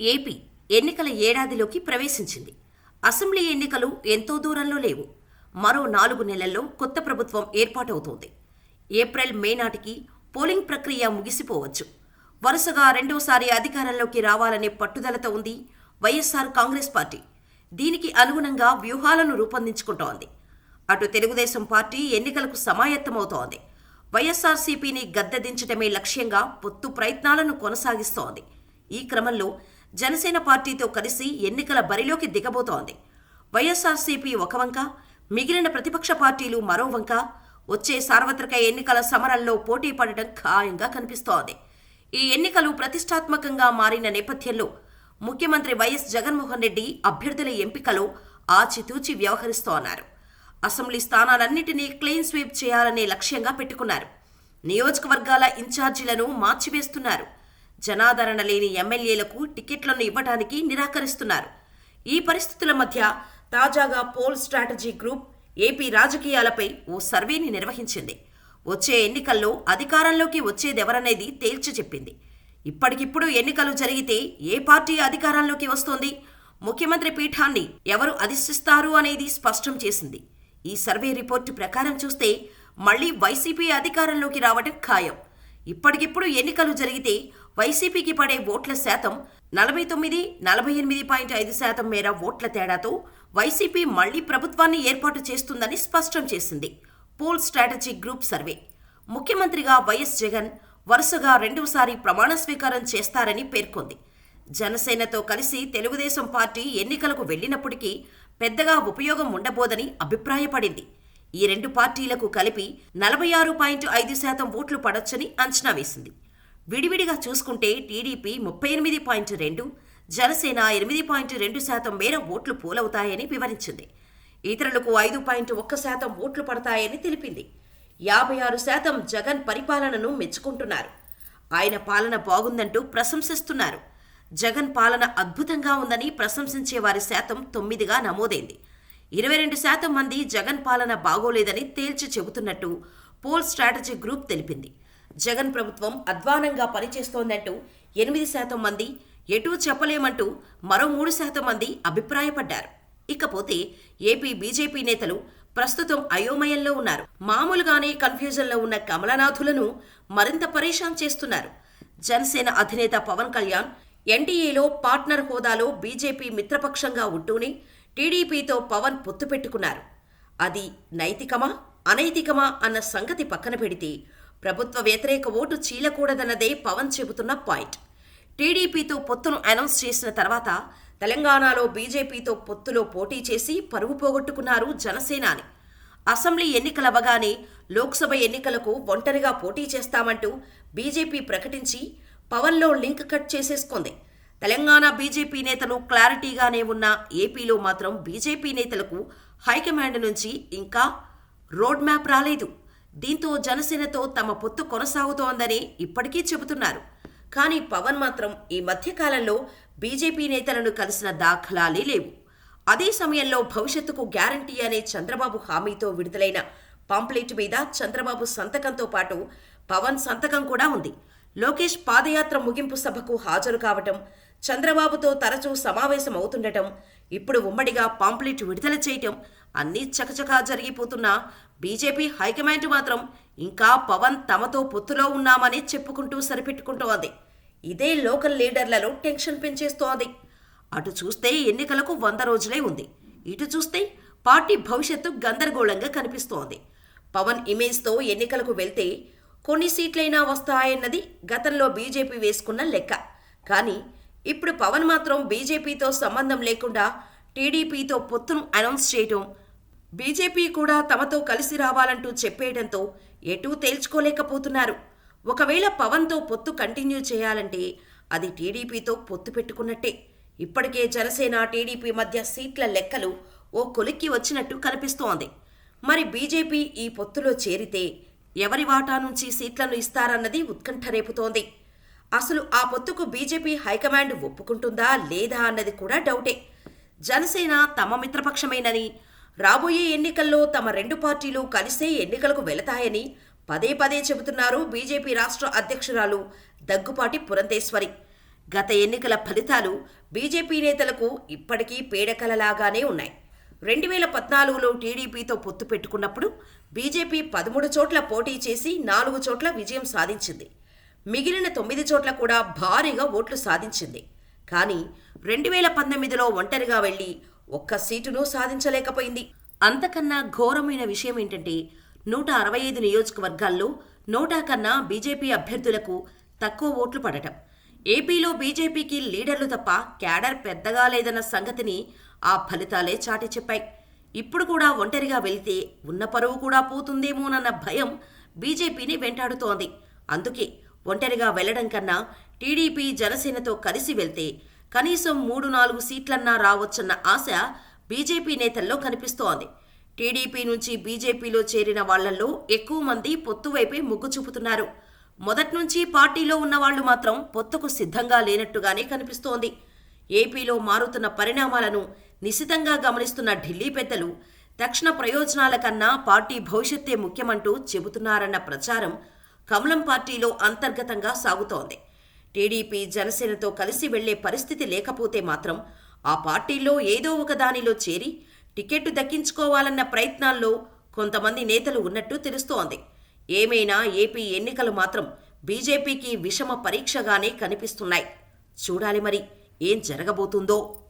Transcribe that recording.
AP ఎన్నికల ఏడాదిలోకి ప్రవేశించింది. Assembly ఎన్నికలు ఎంతో దూరంలో లేవు. మరో నాలుగు నెలల్లో కొత్త ప్రభుత్వం ఏర్పాటవుతోంది. ఏప్రిల్ మే నాటికి పోలింగ్ ప్రక్రియ ముగిసిపోవచ్చు. వరుసగా రెండోసారి అధికారంలోకి రావాలనే పట్టుదలతో ఉంది వైఎస్ఆర్ కాంగ్రెస్ పార్టీ. దీనికి అనుగుణంగా వ్యూహాలను రూపొందించుకుంటోంది. అటు తెలుగుదేశం పార్టీ ఎన్నికలకు సమాయత్తమవుతోంది. వైఎస్ఆర్సీపీని గద్దెదించడమే లక్ష్యంగా పొత్తు ప్రయత్నాలను కొనసాగిస్తోంది. ఈ క్రమంలో జనసేన పార్టీతో కలిసి ఎన్నికల బరిలోకి దిగబోతోంది. వైఎస్ఆర్సీపీ ఒక వంక మిగిలిన ప్రతిపక్ష పార్టీలు మరో వంక. వచ్చే సార్వత్రిక ఎన్నికల సమరంలో పోటీ పడటం ఖాయంగా కనిపిస్తోంది. ఈ ఎన్నికలు ప్రతిష్టాత్మకంగా మారిన నేపథ్యంలో ముఖ్యమంత్రి వైఎస్ జగన్మోహన్ రెడ్డి అభ్యర్థుల ఎంపికలో ఆచితూచి వ్యవహరిస్తోన్నారు. అసెంబ్లీ స్థానాలన్నింటినీ క్లీన్ స్వీప్ చేయాలనే లక్ష్యంగా పెట్టుకున్నారు. నియోజకవర్గాల ఇన్ఛార్జీలను మార్చివేస్తున్నారు. జనాదరణ లేని ఎమ్మెల్యేలకు టికెట్లను ఇవ్వడానికి నిరాకరిస్తున్నారు. ఈ పరిస్థితుల మధ్య తాజాగా పోల్ స్ట్రాటజీ గ్రూప్ ఏపీ రాజకీయాలపై ఓ సర్వేని నిర్వహించింది. వచ్చే ఎన్నికల్లో అధికారంలోకి వచ్చేదెవరనేది తేల్చి చెప్పింది. ఇప్పటికిప్పుడు ఎన్నికలు జరిగితే ఏ పార్టీ అధికారంలోకి వస్తోంది? ముఖ్యమంత్రి పీఠాన్ని ఎవరు అధిష్టిస్తారు అనేది స్పష్టం చేసింది. ఈ సర్వే రిపోర్టు ప్రకారం చూస్తే మళ్ళీ వైసీపీ అధికారంలోకి రావడం ఖాయం. ఇప్పటికిప్పుడు ఎన్నికలు జరిగితే వైసీపీకి పడే ఓట్ల శాతం నలభై తొమ్మిది నలభై ఎనిమిది పాయింట్ ఐదు శాతం మేర ఓట్ల తేడాతో వైసీపీ మళ్ళీ ప్రభుత్వాన్ని ఏర్పాటు చేస్తుందని స్పష్టం చేసింది. Poll strategy group survey. ముఖ్యమంత్రిగా వైఎస్ జగన్ వరుసగా రెండవసారి ప్రమాణ స్వీకారం చేస్తారని పేర్కొంది. జనసేనతో కలిసి తెలుగుదేశం పార్టీ ఎన్నికలకు వెళ్ళినప్పటికీ పెద్దగా ఉపయోగం ఉండబోదని అభిప్రాయపడింది. ఈ రెండు పార్టీలకు కలిపి నలభై ఆరు పాయింట్ ఐదు శాతం ఓట్లు పడొచ్చని అంచనా వేసింది. విడివిడిగా చూసుకుంటే టీడీపీ ముప్పై ఎనిమిది పాయింట్ రెండు జనసేన ఎనిమిది పాయింట్ రెండు శాతం మేర ఓట్లు పోలవుతాయని వివరించింది. ఇతరులకు ఐదు పాయింట్ ఒక్క శాతం ఓట్లు పడతాయని తెలిపింది. యాభై ఆరు శాతం జగన్ పరిపాలనను మెచ్చుకుంటున్నారు. ఆయన పాలన బాగుందంటూ ప్రశంసిస్తున్నారు. జగన్ పాలన అద్భుతంగా ఉందని ప్రశంసించే వారి శాతం తొమ్మిదిగా నమోదైంది. ఇరవై రెండు శాతం మంది జగన్ పాలన బాగోలేదని తేల్చి చెబుతున్నట్టు పోల్ స్ట్రాటజీ గ్రూప్ తెలిపింది. జగన్ ప్రభుత్వం అధ్వానంగా పనిచేస్తోందంటూ ఎనిమిది శాతం మంది ఎటూ చెప్పలేమంటూ మరో మూడు శాతం మంది అభిప్రాయపడ్డారు. ఇకపోతే ఏపీ బీజేపీ నేతలు ప్రస్తుతం అయోమయంలో ఉన్నారు. మామూలుగానే కన్ఫ్యూజన్లో ఉన్న కమలనాథులను మరింత పరేషాన్ చేస్తున్నారు. జనసేన అధినేత పవన్ కళ్యాణ్ ఎన్డీఏలో పార్ట్నర్ హోదాలో బీజేపీ మిత్రపక్షంగా ఉంటూనే టీడీపీతో పవన్ పొత్తు పెట్టుకున్నారు. అది నైతికమా అనైతికమా అన్న సంగతి పక్కన పెడితే ప్రభుత్వ వ్యతిరేక ఓటు చీలకూడదన్నదే పవన్ చెబుతున్న పాయింట్. టీడీపీతో పొత్తును అనౌన్స్ చేసిన తర్వాత తెలంగాణలో బీజేపీతో పొత్తులో పోటీ చేసి పరువు పోగొట్టుకున్నారు జనసేనాని. అసెంబ్లీ ఎన్నికలవ్వగానే లోక్సభ ఎన్నికలకు ఒంటరిగా పోటీ చేస్తామంటూ బీజేపీ ప్రకటించి పవన్లో లింక్ కట్ చేసేసుకుంది. తెలంగాణ బీజేపీ నేతలు క్లారిటీగానే ఉన్న ఏపీలో మాత్రం బీజేపీ నేతలకు హైకమాండ్ నుంచి ఇంకా రోడ్ మ్యాప్ రాలేదు. దీంతో జనసేనతో తమ పొత్తు కొనసాగుతోందని ఇప్పటికీ చెబుతున్నారు. కానీ పవన్ మాత్రం ఈ మధ్యకాలంలో బీజేపీ నేతలను కలిసిన దాఖలాలే లేవు. అదే సమయంలో భవిష్యత్తుకు గ్యారంటీ అనే చంద్రబాబు హామీతో విడుదలైన పాంప్లెట్ మీద చంద్రబాబు సంతకంతో పాటు పవన్ సంతకం కూడా ఉంది. లోకేష్ పాదయాత్ర ముగింపు సభకు హాజరు కావటం చంద్రబాబుతో తరచూ సమావేశం అవుతుండటం ఇప్పుడు ఉమ్మడిగా పాంప్లెట్ విడుదల చేయటం అన్నీ చకచకా జరిగిపోతున్నా బీజేపీ హైకమాండ్ మాత్రం ఇంకా పవన్ తమతో పొత్తులో ఉన్నామని చెప్పుకుంటూ సరిపెట్టుకుంటోంది ఇదే లోకల్ లీడర్లలో టెన్షన్ పెంచేస్తోంది. అటు చూస్తే ఎన్నికలకు వంద రోజులే ఉంది. ఇటు చూస్తే పార్టీ భవిష్యత్తు గందరగోళంగా కనిపిస్తోంది. పవన్ ఇమేజ్తో ఎన్నికలకు వెళ్తే కొన్ని సీట్లైనా వస్తాయన్నది గతంలో బీజేపీ వేసుకున్న లెక్క. కానీ ఇప్పుడు పవన్ మాత్రం బీజేపీతో సంబంధం లేకుండా టీడీపీతో పొత్తును అనౌన్స్ చేయటం బీజేపీ కూడా తమతో కలిసి రావాలంటూ చెప్పేయడంతో ఎటూ తేల్చుకోలేకపోతున్నారు. ఒకవేళ పవన్తో పొత్తు కంటిన్యూ చేయాలంటే అది టీడీపీతో పొత్తు పెట్టుకున్నట్టే. ఇప్పటికే జనసేన టీడీపీ మధ్య సీట్ల లెక్కలు ఓ కొలిక్కి వచ్చినట్టు కనిపిస్తోంది. మరి బీజేపీ ఈ పొత్తులో చేరితే ఎవరి వాటా నుంచి సీట్లను ఇస్తారన్నది ఉత్కంఠ రేపుతోంది. అసలు ఆ పొత్తుకు బీజేపీ హైకమాండ్ ఒప్పుకుంటుందా లేదా అన్నది కూడా డౌటే. జనసేన తమ మిత్రపక్షమేనని రాబోయే ఎన్నికల్లో తమ రెండు పార్టీలు కలిసే ఎన్నికలకు వెళతాయని పదే పదే చెబుతున్నారు బీజేపీ రాష్ట్ర అధ్యక్షురాలు దగ్గుపాటి పురంధేశ్వరి. గత ఎన్నికల ఫలితాలు బీజేపీ నేతలకు ఇప్పటికీ పీడకలలాగానే ఉన్నాయి. రెండు వేల పద్నాలుగులో టీడీపీతో పొత్తు పెట్టుకున్నప్పుడు బీజేపీ పదమూడు చోట్ల పోటీ చేసి నాలుగు చోట్ల విజయం సాధించింది. మిగిలిన తొమ్మిది చోట్ల కూడా భారీగా ఓట్లు సాధించింది. కానీ రెండు వేల పంతొమ్మిదిలో ఒంటరిగా వెళ్ళి ఒక్క సీటును సాధించలేకపోయింది. అంతకన్నా ఘోరమైన విషయం ఏంటంటే నూట అరవై ఐదు నియోజకవర్గాల్లో నోటా కన్నా బీజేపీ అభ్యర్థులకు తక్కువ ఓట్లు పడటం. ఏపీలో బీజేపీకి లీడర్లు తప్ప క్యాడర్ పెద్దగా లేదన్న సంగతిని ఆ ఫలితాలే చాటి చెప్పాయి. ఇప్పుడు కూడా ఒంటరిగా వెళితే ఉన్న పరువు కూడా పోతుందేమోనన్న భయం బీజేపీని వెంటాడుతోంది. అందుకే ఒంటరిగా వెళ్ళడం కన్నా టీడీపీ జనసేనతో కలిసి వెళ్తే కనీసం మూడు నాలుగు సీట్లన్నా రావచ్చన్న ఆశ బీజేపీ నేతల్లో కనిపిస్తోంది. టీడీపీ నుంచి బీజేపీలో చేరిన వాళ్ళల్లో ఎక్కువ మంది పొత్తువైపే మొగ్గు చూపుతున్నారు. మొదట్నుంచి పార్టీలో ఉన్నవాళ్ళు మాత్రం పొత్తుకు సిద్ధంగా లేనట్టుగానే కనిపిస్తోంది. ఏపీలో మారుతున్న పరిణామాలను నిశితంగా గమనిస్తున్న ఢిల్లీ పెద్దలు తక్షణ ప్రయోజనాల కన్నా పార్టీ భవిష్యత్తే ముఖ్యమంటూ చెబుతున్నారన్న ప్రచారం కమలం పార్టీలో అంతర్గతంగా సాగుతోంది. టీడీపీ జనసేనతో కలిసి వెళ్ళే పరిస్థితి లేకపోతే మాత్రం ఆ పార్టీల్లో ఏదో ఒక దానిలో చేరి టికెట్ దక్కించుకోవాలన్న ప్రయత్నాల్లో కొంతమంది నేతలు ఉన్నట్టు తెలుస్తోంది. ఏమైనా ఏపీ ఎన్నికలు మాత్రం బీజేపీకి విషమ పరీక్షగానే కనిపిస్తున్నాయి. చూడాలి మరి ఏం జరగబోతుందో.